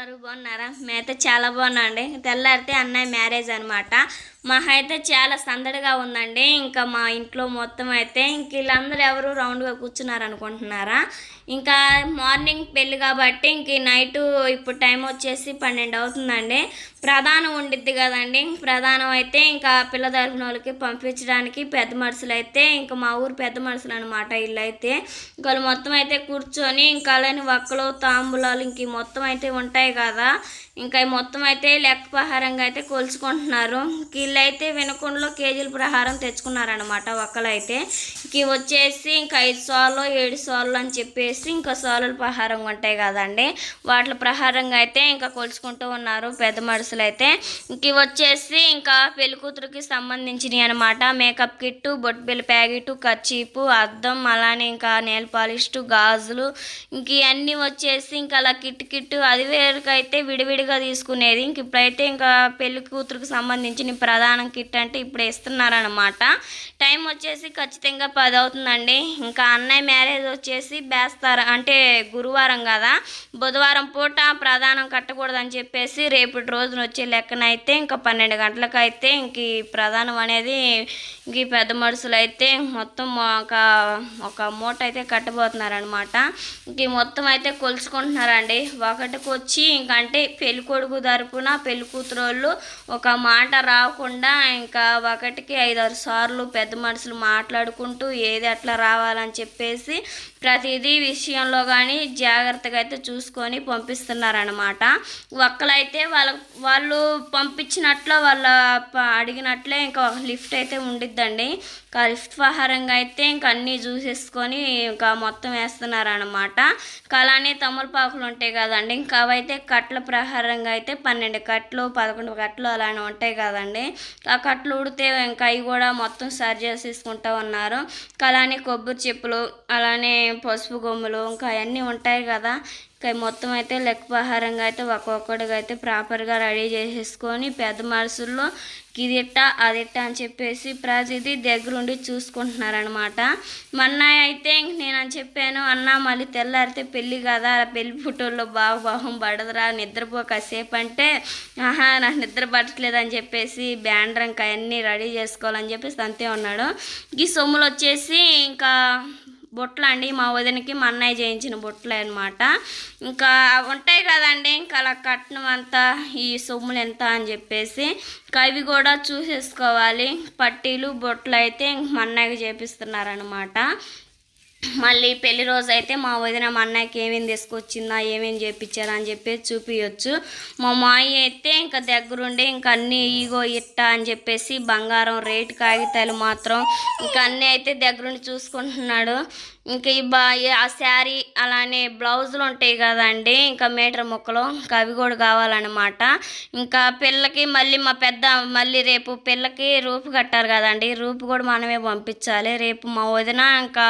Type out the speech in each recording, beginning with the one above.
ఉన్నారు బాగున్నారా? మేమైతే చాలా బాగున్నా అండి తెల్లారితే అన్నయ్య మ్యారేజ్ అనమాట మహా అయితే చాలా సందడిగా ఉందండి. ఇంకా మా ఇంట్లో మొత్తం అయితే ఇంక వీళ్ళందరూ ఎవరు రౌండ్గా కూర్చున్నారు అనుకుంటున్నారా ఇంకా మార్నింగ్ పెళ్ళి కాబట్టి ఇంక నైట్ ఇప్పుడు టైం వచ్చేసి పన్నెండు అవుతుందండి. ప్రధానం ఉండిద్ది కదండి. ప్రధానం అయితే ఇంకా పిల్ల తరఫున వాళ్ళకి పంపించడానికి పెద్ద మనుషులు అయితే ఇంకా మా ఊరు పెద్ద మనుషులు అనమాట ఇల్లు అయితే. ఇంకా వాళ్ళు మొత్తం అయితే కూర్చొని ఇంకా అలానే వక్కలు తాంబూలాలు ఇంక మొత్తం అయితే ఉంటాయి కదా. ఇంకా మొత్తం అయితే లెక్క ప్రహారంగా అయితే కొలుచుకుంటున్నారు. వీళ్ళైతే వినకుండా కేజీల ప్రహారం తెచ్చుకున్నారనమాట ఒక్కలైతే ఇంక వచ్చేసి ఇంకా ఐదు సార్లు ఏడు సార్లు అని చెప్పేసి ఇంకా సోలల ప్రహారంగా ఉంటాయి కదండి. వాటి ప్రహారంగా అయితే ఇంకా కొలుచుకుంటూ ఉన్నారు పెద్ద మనుషులు అయితే. ఇంక వచ్చేసి ఇంకా పెళ్ళి కూతురుకి సంబంధించినవి అనమాట మేకప్ కిట్టు బొట్టుబిల్ల ప్యాకెట్ కచ్చీపు అద్దం అలానే ఇంకా నెయిల్ పాలిష్ గాజులు. ఇంక ఇవన్నీ వచ్చేసి ఇంకా అలా కిట్ కిట్టు అది వేరుకైతే విడివిడిగా తీసుకునేది. ఇంక ఇప్పుడైతే ఇంకా పెళ్ళి కూతురుకి సంబంధించిన ప్రధాన కిట్ అంటే ఇప్పుడు ఇస్తున్నారనమాట టైం వచ్చేసి ఖచ్చితంగా పది అవుతుందండి. ఇంకా అన్నయ్య మ్యారేజ్ వచ్చేసి బ్యాస్ చేస్తారు. అంటే గురువారం కదా. బుధవారం పూట ప్రధానం కట్టకూడదని చెప్పేసి రేపటి రోజున వచ్చే లెక్కనైతే ఇంకా పన్నెండు గంటలకైతే ఇంక ఈ ప్రధానం అనేది ఇంక ఈ పెద్ద మనుషులు అయితే మొత్తం ఒక ఒక మూట అయితే కట్టబోతున్నారనమాట ఇంక మొత్తం అయితే కొలుచుకుంటున్నారండి. ఒకటికి వచ్చి ఇంకంటే పెళ్ళి కొడుకు తరపున పెళ్ళి కూతురు వాళ్ళు ఒక మాట రాకుండా ఇంకా ఒకటికి ఐదారు సార్లు పెద్ద మనుషులు మాట్లాడుకుంటూ ఏది ఎట్లా రావాలని చెప్పేసి ప్రతిదీ విషయంలో కానీ జాగ్రత్తగా అయితే చూసుకొని పంపిస్తున్నారనమాట ఒక్కలైతే వాళ్ళ వాళ్ళు పంపించినట్లు వాళ్ళ అడిగినట్లే ఇంకా ఒక లిఫ్ట్ అయితే ఉండిద్దండి. ఇంకా లిఫ్ట్ ప్రహారంగా అయితే ఇంకా అన్నీ చూసేసుకొని ఇంకా మొత్తం వేస్తున్నారనమాట ఇంకా అలానే తమలపాకులు ఉంటాయి కదండి. ఇంకా అవైతే కట్ల ప్రహారంగా అయితే పన్నెండు కట్లు పదకొండు కట్లు అలానే ఉంటాయి కదండి. ఆ కట్లు ఉడితే ఇంకా అవి కూడా మొత్తం సరి చేసేసుకుంటూ ఉన్నారు. ఇంకా అలానే కొబ్బరి చెప్పులు అలానే పసుపు గొమ్ములు ఇంకా అవన్నీ ఉంటాయి కదా. ఇంకా మొత్తం అయితే లెక్కపహారంగా అయితే ఒక్కొక్కడిగా అయితే ప్రాపర్గా రెడీ చేసేసుకొని పెద్ద మనసుల్లో ఇదిట్ట అదిట్ట అని చెప్పేసి ప్రతిదీ దగ్గరుండి చూసుకుంటున్నారనమాట మా అన్నయ్య అయితే ఇంక నేను అని చెప్పాను అన్న మళ్ళీ తెల్లారితే పెళ్ళి కదా పెళ్ళి ఫోటోల్లో బాగా బాహం పడదురా నిద్రపో కాసేపు అంటే ఆహా నాకు నిద్ర పట్టలేదని చెప్పేసి బ్యాండర్ ఇంకా అవన్నీ రెడీ చేసుకోవాలని చెప్పేసి అంతే ఉన్నాడు. ఈ సొమ్ములు వచ్చేసి ఇంకా బొట్లు అండి. మా వదినకి మా అన్నయ్య చేయించిన బొట్లు అనమాట ఇంకా ఉంటాయి కదండి. ఇంకా అలా కట్నం అంతా ఈ సొమ్ములు ఎంత అని చెప్పేసి ఇంకా అవి కూడా చూసేసుకోవాలి. పట్టీలు బొట్లు అయితే ఇంక మా అన్నయ్యకి చేపిస్తున్నారనమాట మళ్ళీ పెళ్ళి రోజు అయితే మా వదిన మా అన్నయ్యకి ఏమేమి తీసుకొచ్చిందా ఏమేమి చేయించారా అని చెప్పేసి చూపించచ్చు మా మాయ అయితే ఇంకా దగ్గరుండి ఇంకా అన్నీ ఈగో ఇట్ట అని చెప్పేసి బంగారం రేటు కాగితాలు మాత్రం ఇంకా అన్నీ అయితే దగ్గరుండి చూసుకుంటున్నాడు. ఇంకా ఈ బా ఆ శారీ అలానే బ్లౌజులు ఉంటాయి కదండి ఇంకా మీటర్ ముక్కలు ఇంకా అవి కూడా కావాలన్నమాట. ఇంకా పిల్లకి మళ్ళీ మా పెద్ద మళ్ళీ రేపు పిల్లకి రూపు కట్టారు కదండి రూపు కూడా మనమే పంపించాలి. రేపు మా వదిన ఇంకా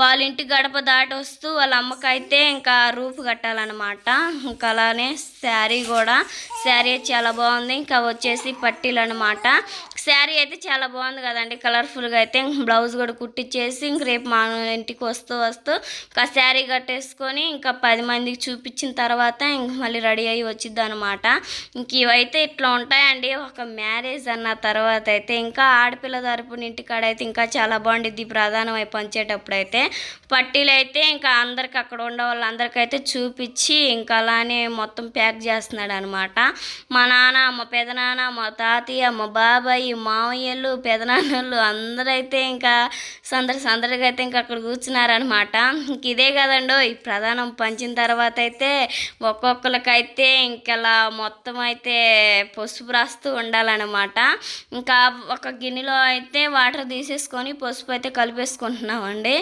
వాళ్ళ ఇంటి గడప దాటి వస్తూ వాళ్ళ అమ్మకైతే ఇంకా రూపు కట్టాలన్నమాట. ఇంకా అలానే శారీ కూడా శారీ చాలా బాగుంది ఇంకా వచ్చేసి పట్టీలు అనమాట శారీ అయితే చాలా బాగుంది కదండి కలర్ఫుల్గా అయితే బ్లౌజ్ కూడా కుట్టించేసి ఇంక రేపు మా ఇంటికి వస్తూ వస్తూ ఇంకా శారీ కట్టేసుకొని ఇంకా పది మందికి చూపించిన తర్వాత ఇంక మళ్ళీ రెడీ అయ్యి వచ్చిద్ది అనమాట ఇంక ఇవైతే ఇట్లా ఉంటాయండి. ఒక మ్యారేజ్ అన్న తర్వాత అయితే ఇంకా ఆడపిల్ల తరపున ఇంటికాడ అయితే ఇంకా చాలా బాగుండిద్ది ప్రధానం అయి పంచేటప్పుడు అయితే పట్టీలు అయితే ఇంకా అందరికి అక్కడ ఉండే వాళ్ళందరికైతే చూపించి ఇంకా అలానే మొత్తం ప్యాక్ చేస్తున్నాడు అనమాట మా నాన్న మా పెదనాన్న మా తాతయ్య మా బాబాయ్ మామయ్యలు పెదనాన్నలు అందరైతే ఇంకా సందడి సందడిగా అయితే ఇంకా అక్కడ కూర్చున్నారనమాట ఇంక ఇదే కదండో ఈ ప్రధానం పంచిన తర్వాత అయితే ఒక్కొక్కరికైతే ఇంకలా మొత్తం అయితే పసుపు రాస్తూ ఉండాలన్నమాట. ఇంకా ఒక గిన్నెలో అయితే వాటర్ తీసేసుకొని పసుపు అయితే కలిపేసుకుంటున్నామండి.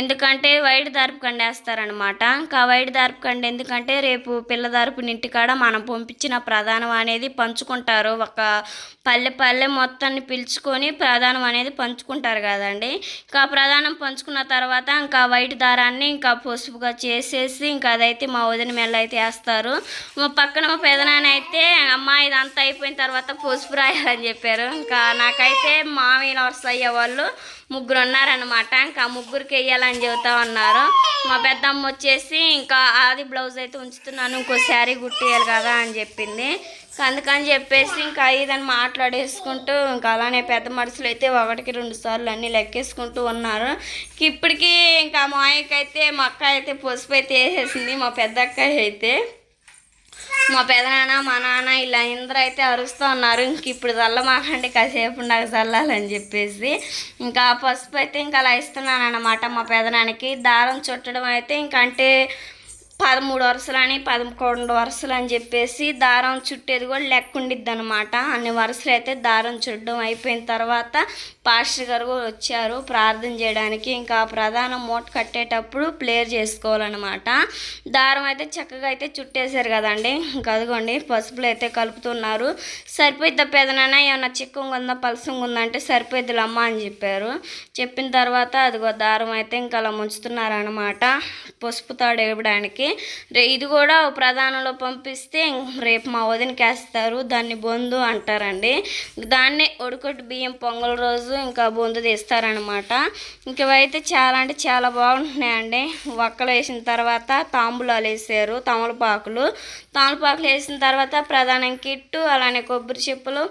ఎందుకంటే వైట్ దారపుకండి వేస్తారనమాట ఇంకా వైట్ దారపుకండి ఎందుకంటే రేపు పిల్ల దారపు ఇంటికాడ మనం పంపించిన ప్రధానం అనేది పంచుకుంటారు. ఒక పల్లె పల్లె మొత్తాన్ని పిలుచుకొని ప్రధానం అనేది పంచుకుంటారు కదండి. ఇంకా ప్రధానం పంచుకున్న తర్వాత ఇంకా వైట్ దారాన్ని ఇంకా పసుపుగా చేసేసి ఇంకా అదైతే మా వదిన మెల్ల అయితే వేస్తారు. మా పక్కన మా పెదనాన్న అయితే అమ్మ ఇదంతా అయిపోయిన తర్వాత పసుపు రాయాలని చెప్పారు. ఇంకా నాకైతే మామయ్య నర్స్ అయ్యే వాళ్ళు ముగ్గురు ఉన్నారనమాట ఇంకా ముగ్గురికి వేయాలని చెబుతా ఉన్నారు. మా పెద్దమ్మ వచ్చేసి ఇంకా ఆది బ్లౌజ్ అయితే ఉంచుతున్నాను ఇంకో శారీ కుట్టేయాలి కదా అని చెప్పింది. అందుకని చెప్పేసి ఇంకా ఇదని మాట్లాడేసుకుంటూ ఇంకా అలానే పెద్ద మనుషులు అయితే ఒకటికి రెండు సార్లు అన్నీ లెక్కేసుకుంటూ ఉన్నారు. ఇప్పటికీ ఇంకా మా ఆయనకి అయితే మా అక్క అయితే పసుపు అయితే వేసేసింది మా పెద్ద అక్క అయితే. మా పెదనాన్న మా నాన్న ఇలా ఇందరూ అయితే అరుస్తూ ఉన్నారు. ఇంక ఇప్పుడు చల్లమాకండి కాసేపు నాకు చల్లాలని చెప్పేసి. ఇంకా పసుపు అయితే ఇంకా అలా ఇస్తున్నాను అనమాట మా పెదనానికి దారం చుట్టడం అయితే ఇంక అంటే పదమూడు వరుసలని పదకొండు వరుసలు అని చెప్పేసి దారం చుట్టేది కూడా లెక్క ఉండిద్ది అనమాట అన్ని వరుసలు అయితే దారం చుట్టడం అయిపోయిన తర్వాత పాస్టర్ గారు కూడా వచ్చారు ప్రార్థన చేయడానికి. ఇంకా ప్రధాన మూట కట్టేటప్పుడు ప్లేర్ చేసుకోవాలన్నమాట. దారం అయితే చక్కగా అయితే చుట్టేశారు కదండి. ఇంకా అదిగోండి పసుపులు అయితే కలుపుతున్నారు. సరిపోయిద్దా పెదనాన్న? ఏమన్నా చిక్కంగా ఉందా పలసంగా ఉందంటే సరిపోయిద్దులమ్మ అని చెప్పారు. చెప్పిన తర్వాత అదిగో దారం అయితే ఇంకా అలా ముంచుతున్నారనమాట పసుపు తాడు ఇవ్వడానికి ఇది కూడా ప్రధానంలో పంపిస్తే రేపు మా వదినకి వేస్తారు దాన్ని బొందు అంటారండి. దాన్నే ఒడికొట్టు బియ్యం పొంగల్ రోజు ఇంకా బొందు తీస్తారనమాట ఇంకవైతే చాలా అంటే చాలా బాగుంటున్నాయండి. వక్కలు వేసిన తర్వాత తాంబూలాలు వేసారు తమలపాకులు. తమలపాకులు వేసిన తర్వాత ప్రధానం కిట్టు అలానే కొబ్బరి చెప్పులు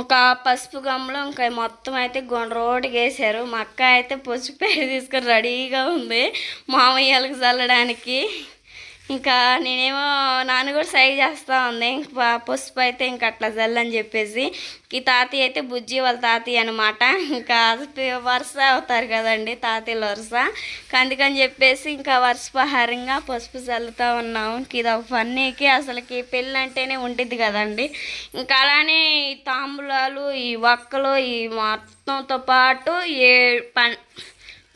ఒక పసుపు గమ్ములు ఇంకా మొత్తం అయితే గుండ్రోటికి రోడ్డుకి వేసారు. మా అక్క అయితే పసుపు తీసుకొని రెడీగా ఉంది మామయ్యలకు చల్లడానికి. ఇంకా నేనేమో నాన్న కూడా సైజ్ చేస్తూ ఉంది. ఇంకా పసుపు అయితే ఇంకా అట్లా చల్లని చెప్పేసి ఈ తాతయ్య అయితే బుజ్జి వాళ్ళ తాతయ్య అనమాట ఇంకా వరుస అవుతారు కదండి తాతయ్యల వరుస. అందుకని చెప్పేసి ఇంకా వర్షపహారంగా పసుపు చల్లుతూ ఉన్నాం ఇంక ఇది ఒక ఫన్నీకి అసలుకి పెళ్ళి అంటేనే ఉంటుంది కదండి. ఇంకా అలానే ఈ తాంబూలాలు ఈ వక్కలు ఈ మొత్తంతో పాటు ఏ పన్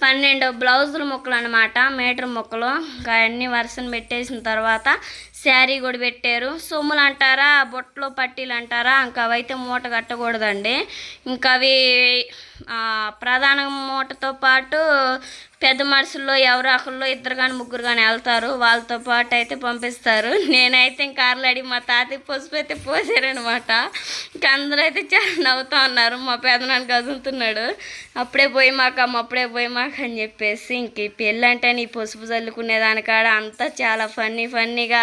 పన్నెండు బ్లౌజుల ముక్కలు అనమాట మీటర్ ముక్కలు ఇంకా వరుసను పెట్టేసిన తర్వాత శారీ కూడా పెట్టారు. సొమ్ములు అంటారా బొట్టలో పట్టీలు అంటారా ఇంకా అవైతే మూట కట్టకూడదండి. ఇంకా అవి ప్రధాన మూటతో పాటు పెద్ద మనుషుల్లో ఎవరు ఒకళ్ళు ఇద్దరు కానీ ముగ్గురు కానీ వెళ్తారు. వాళ్ళతో పాటు అయితే పంపిస్తారు. నేనైతే ఇంకా అడిగి మా తాతయ్య పసుపు అయితే పోసారనమాట ఇంకా అందరూ అయితే చాలా నవ్వుతూ ఉన్నారు. మా పెదనాన్న కదులుతున్నాడు అప్పుడే పోయి మాకమ్మ అప్పుడే పోయి మాకు అని చెప్పేసి ఇంక ఈ పెళ్ళి అంటే నీ పసుపు చల్లుకునే దానికాడ అంతా చాలా ఫన్నీ ఫన్నీగా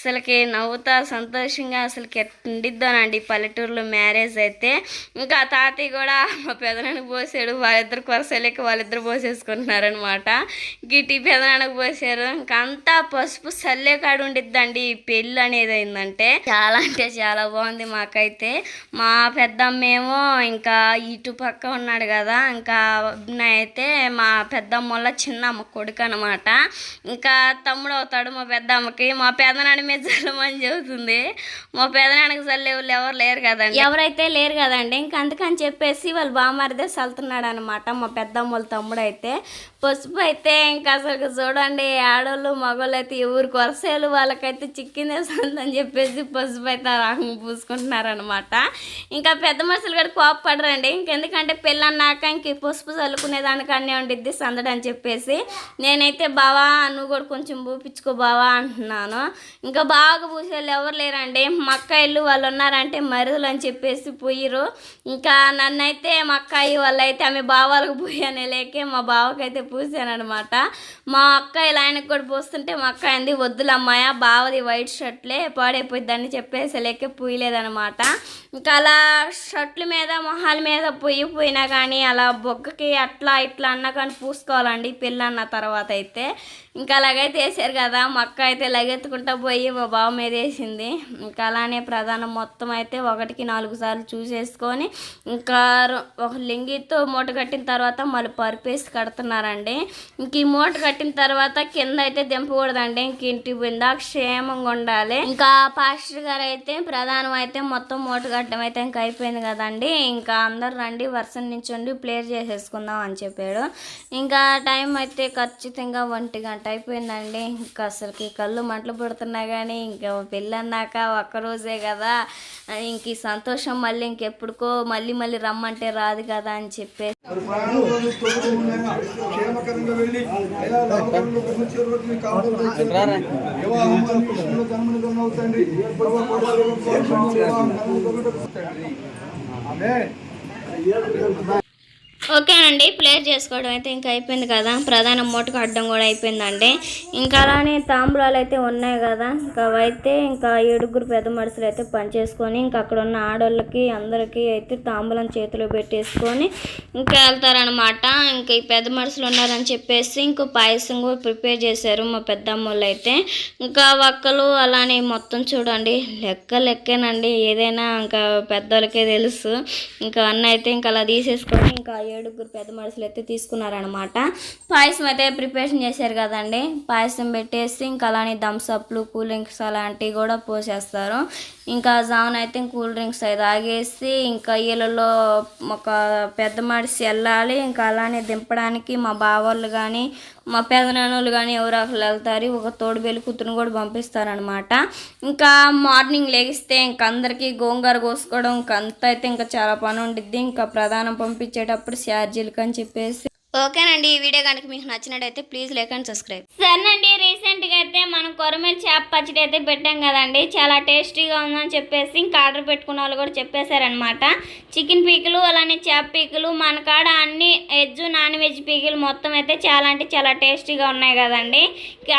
అసలుకి నవ్వుతా సంతోషంగా అసలుకి ఎట్టుండిద్దోనండి పల్లెటూరులో మ్యారేజ్ అయితే. ఇంకా తాతయ్య కూడా మా పెదనాన్నకి పోసాడు వాళ్ళిద్దరు కొరసలేక వాళ్ళిద్దరు పోసేసుకుంటున్నారనమాట గిటి పెదనాన్నకు పోసారు. ఇంకా అంతా పసుపు సల్లే కాడు ఉండిద్దండి ఈ పెళ్ళి అనేది అయిందంటే చాలా అంటే చాలా బాగుంది మాకైతే. మా పెద్దమ్మేమో ఇంకా ఇటు పక్క ఉన్నాడు కదా ఇంకా అయితే మా పెద్దమ్మ వాళ్ళ చిన్నమ్మ కొడుకు అనమాట ఇంకా తమ్ముడు అవుతాడు మా పెద్దమ్మకి. మా పెదనాన్న మీద చల్లమని చెబుతుంది. మా పెదనాన్నకి చల్లే వాళ్ళు ఎవరు లేరు కదండి. ఎవరైతే లేరు కదండి ఇంకా అందుకని చెప్పేసి వాళ్ళు బామారిదే చల్లుతున్నాడు అనమాట మా పెద్దమ్మ వాళ్ళ తమ్ముడు అయితే పసుపు అయితే ఇంకా అసలు చూడండి ఆడోళ్ళు మగవాళ్ళు అయితే ఎవరు కొరసేలు వాళ్ళకైతే చిక్కిందే అని చెప్పేసి పసుపు అయితే రాహం పూసుకుంటున్నారనమాట ఇంకా పెద్ద మనుషులు కూడా కోపపడరండి. ఇంకెందుకంటే పిల్లన్నాక ఇంక పసుపు చల్లుకునే దానికన్నీ ఉండిద్ది సందడి అని చెప్పేసి. నేనైతే బావా నువ్వు కూడా కొంచెం పూపించుకో బావా అంటున్నాను. ఇంకా బాగా పూసేళ్ళు ఎవరు లేరండి. మా ఇల్లు వాళ్ళు ఉన్నారంటే మరుదులు అని చెప్పేసి పోయిరు ఇంకా నన్నైతే మా అక్కాయి వాళ్ళైతే ఆమె బావాలకు పోయానే లేకే మా బావకైతే పూసానమాట మా అక్క ఇలా ఆయనకు కూడా పూస్తుంటే మా అక్క అంది వద్దులు అమ్మాయ బావది వైట్ షర్ట్లే పాడైపోయిద్దని చెప్పేసి లెక్క పూయలేదనమాట ఇంకా అలా షర్ట్ల మీద మొహాల మీద పొయ్యి పోయినా కానీ అలా బొగ్గకి అట్లా ఇట్లా అన్నా కానీ పూసుకోవాలండి పెళ్ళి అన్న తర్వాత అయితే. ఇంకా అలాగైతే వేసారు కదా మా అక్క అయితే లగెత్తుకుంటా పోయి మా బావ మీద వేసింది. ఇంకా అలానే ప్రధానం మొత్తం అయితే ఒకటికి నాలుగు సార్లు చూసేసుకొని ఇంకా ఒక లింగితో మూట కట్టిన తర్వాత మళ్ళీ పరుపేసి కడుతున్నారండి. ఇంక ఈ మూట కట్టిన తర్వాత కింద అయితే దింపకూడదండి ఇంక ఇంటి బిందా క్షేమంగా ఉండాలి. ఇంకా పాస్టర్ గారు అయితే ప్రధానం అయితే మొత్తం మూట కట్టడం అయితే ఇంకా అయిపోయింది కదండి. ఇంకా అందరు రండి వర్షం నుంచి ప్లేర్ చేసేసుకుందాం అని చెప్పాడు. ఇంకా టైం అయితే ఖచ్చితంగా ఒంటి గంట అయిపోయిందండి. ఇంకా అసలుకి కళ్ళు మంటలు పుడుతున్నా కానీ ఇంకా పెళ్ళన్నాక ఒక్కరోజే కదా. ఇంక ఈ సంతోషం మళ్ళీ ఇంకెప్పుడుకో మళ్ళీ మళ్ళీ రమ్మంటే రాదు కదా అని చెప్పేసి. క్షేమకరంగా వెళ్ళి అయా లోకంలో వచ్చే రోజు మీ కాపుదల వివాహం కృష్ణుడు జన్మని అవుతండి ప్రభు కొడుకు వివాహం కలుగుటకు తండ్రి ఆమేన్ ఓకేనండి ప్లేస్ చేసుకోవడం అయితే ఇంకా అయిపోయింది కదా. ప్రధాన మూటకు అడ్డం కూడా అయిపోయిందండి. ఇంకా అలానే తాంబూలాలు అయితే ఉన్నాయి కదా. ఇంకా అవైతే ఇంకా ఏడుగురు పెద్ద మనుషులు అయితే పనిచేసుకొని ఇంకా అక్కడ ఉన్న ఆడోళ్ళకి అందరికీ అయితే తాంబూలం చేతిలో పెట్టేసుకొని ఇంకా వెళ్తారనమాట ఇంకా ఈ పెద్ద మనుషులు ఉన్నారని చెప్పేసి ఇంకో పాయసం కూడా ప్రిపేర్ చేశారు మా పెద్దమ్మోళ్ళు అయితే ఇంకా ఒక్కలు అలానే మొత్తం చూడండి లెక్క లెక్కేనండి. ఏదైనా ఇంకా పెద్దోళ్ళకే తెలుసు. ఇంకా అన్న అయితే ఇంకా అలా తీసేసుకొని ఇంకా ఏడుగురు పెద్ద మనుషులు అయితే తీసుకున్నారనమాట పాయసం అయితే ప్రిపరేషన్ చేశారు కదండి. పాయసం పెట్టేసి ఇంకా అలానే థమ్స్అప్లు కూల్ డ్రింక్స్ అలాంటివి కూడా పోసేస్తారు. ఇంకా జామున్ అయితే కూల్ డ్రింక్స్ అయితే తాగేసి ఇంకా ఇళ్ళలో ఒక పెద్ద మనిషి వెళ్ళాలి. ఇంకా అలానే దింపడానికి మా బావోళ్ళు కానీ మా పెదనాన్నోళ్ళు కానీ ఎవరు ఒకరు వెళ్తారు. ఒక తోడుబెల్లి కూతురుని కూడా పంపిస్తారనమాట ఇంకా మార్నింగ్ లెగిస్తే ఇంకా అందరికీ గోంగూర కోసుకోవడం ఇంకా అంత అయితే ఇంకా చాలా పని ఉండిద్ది. ఇంకా ప్రధానం పంపించేటప్పుడు ఛార్జీలకు అని చెప్పేసి ఓకేనండి ఈ వీడియో కనుక మీకు నచ్చినట్టయితే ప్లీజ్ లైక్ అండ్ సబ్స్క్రైబ్. సరేనండి రీసెంట్గా అయితే మనం కొరమేలు చేప పచ్చడి అయితే పెట్టాం కదండి చాలా టేస్టీగా ఉందని చెప్పేసి ఇంకా ఆర్డర్ పెట్టుకున్న వాళ్ళు కూడా చెప్పేశారనమాట చికెన్ పీకులు అలానే చేప పీకులు మన కాడ అన్ని వెజ్ నాన్ వెజ్ పీకులు మొత్తం అయితే చాలా అంటే చాలా టేస్టీగా ఉన్నాయి కదండి.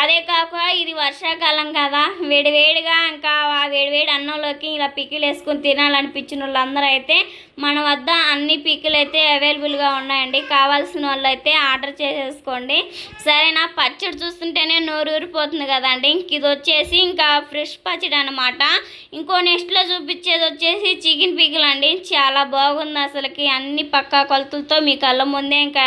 అదే కాక ఇది వర్షాకాలం కదా వేడివేడిగా ఇంకా ఆ వేడివేడి అన్నంలోకి ఇలా పికిలు వేసుకుని తినాలనిపించిన వాళ్ళందరూ అయితే మన వద్ద అన్ని పీకులు అయితే అవైలబుల్గా ఉన్నాయండి. కావాల్సిన వాళ్ళు అయితే ఆర్డర్ చేసేసుకోండి. సరేనా? పచ్చడి చూస్తుంటేనే నోరు ఊరిపోతుంది కదండి. ఇంక ఇది వచ్చేసి ఇంకా ఫ్రెష్ పచ్చడి అనమాట ఇంకో నెక్స్ట్లో చూపించేది వచ్చేసి చికెన్ పిక్కులు అండి చాలా బాగుంది అసలుకి. అన్ని పక్కా కొలతలతో మీ కళ్ళ ముందే ఇంకా